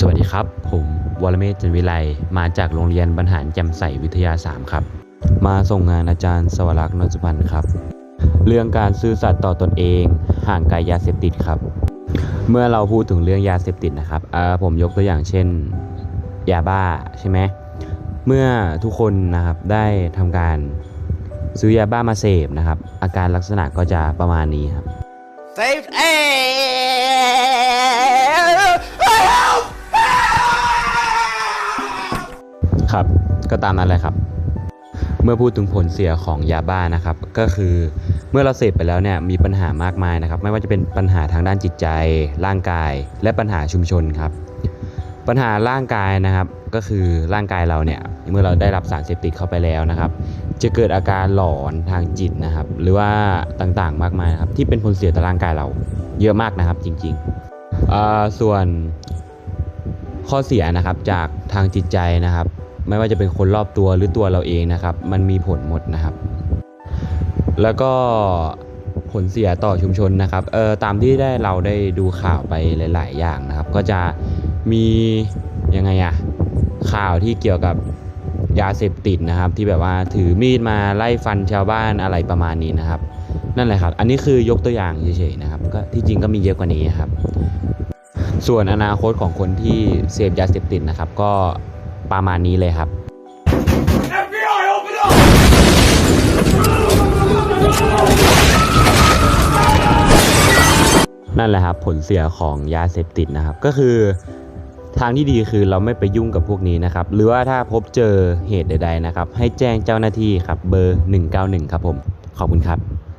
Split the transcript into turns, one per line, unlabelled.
สวัสดีครับ ผมวรเมศจันวิไลมาจากโรงเรียนบรรหารแจ่มใสวิทยา 3 ครับ มาส่งงานอาจารย์สวรักษ์นนสุพรรณครับ เรื่องการซื่อสัตย์ต่อตนเองห่างไกลยาเสพติดครับ เมื่อเราพูดถึงเรื่องยาเสพติดนะครับอ่าผมยกตัวอย่างเช่นยาบ้าใช่ไหมเมื่อทุกคนนะครับได้ทำการซื้อยาบ้ามาเสพนะครับ อาการลักษณะก็จะประมาณนี้ครับ
Save a
ครับ ก็ตามนั้นแหละครับ เมื่อพูดถึงผลเสียของยาบ้านะครับ ก็คือเมื่อเราเสพไปแล้วเนี่ยมีปัญหามากมายนะครับ ไม่ว่าจะเป็นปัญหาทางด้านจิตใจ ร่างกาย และปัญหาชุมชนครับ ปัญหาร่างกายนะครับก็คือร่างกายเราเนี่ยเมื่อเราได้รับสารเสพติดเข้าไปแล้วนะครับ จะเกิดอาการหลอนทางจิตนะครับ หรือว่าต่างๆมากมายนะครับที่เป็นผลเสียต่อร่างกายเราเยอะมากนะครับจริงๆส่วนข้อเสียนะครับจากทางจิตใจนะครับ ไม่ว่าจะเป็นคนรอบตัวหรือตัวเราเองนะครับ มันมีผลหมดนะครับ แล้วก็ผลเสียต่อชุมชนนะครับเออตามที่ได้เราได้ดูข่าวไปหลาย ๆ อย่างนะครับ ก็จะมียังไงอะข่าวที่เกี่ยวกับยาเสพติดนะครับ ที่แบบว่าถือมีดมาไล่ฟันชาวบ้านอะไรประมาณนี้นะครับ นั่นแหละครับ อันนี้คือยกตัวอย่างเฉยๆนะครับ ก็ที่จริงก็มีเยอะกว่านี้ครับ ส่วนอนาคตของคนที่เสพยาเสพติดนะครับ ก็ ประมาณนี้เลยครับ
FBI open up
นั่นแหละครับผลเสียของยาเสพติดนะครับ ก็คือทางที่ดีคือเราไม่ไปยุ่งกับพวกนี้นะครับ หรือว่าถ้าพบเจอเหตุใดๆนะครับ ให้แจ้งเจ้าหน้าที่ครับเบอร์ 191 ครับผม ขอบคุณครับ